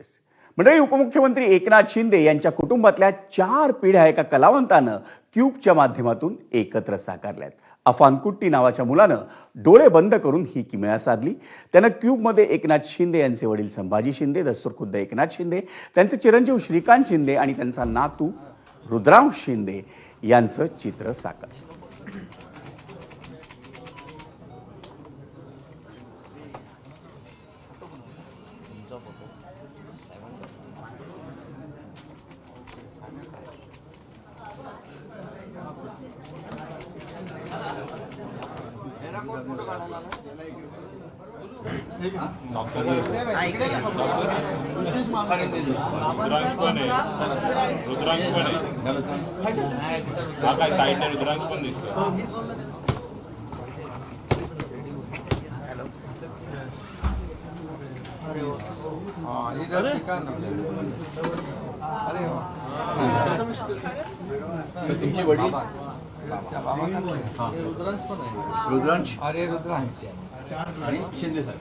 काँग्रेस मंडळी उपमुख्यमंत्री एकनाथ शिंदे यांच्या कुटुंबातल्या चार पिढ्या एका कलावंतानं क्यूबच्या माध्यमातून एकत्र साकारल्यात. अफान कुट्टी नावाच्या मुलानं डोळे बंद करून ही किमया साधली. त्यानं क्यूबमध्ये एकनाथ शिंदे यांचे वडील संभाजी शिंदे दस्तूर खुद्द एकनाथ शिंदे त्यांचे चिरंजीव श्रीकांत शिंदे आणि त्यांचा नातू रुद्रांश शिंदे यांचं चित्र साकारलं रुद्रांश पण आहे रुद्रांश पण आहे हा काय साईडने रुद्रांश पण दिसतो हाँ इधर शिकार अरे तुमची वडील बाबा करते रुद्रांश पण आहे. रुद्रांश? अरे रुद्रांश. आणि शिंदे साहेब.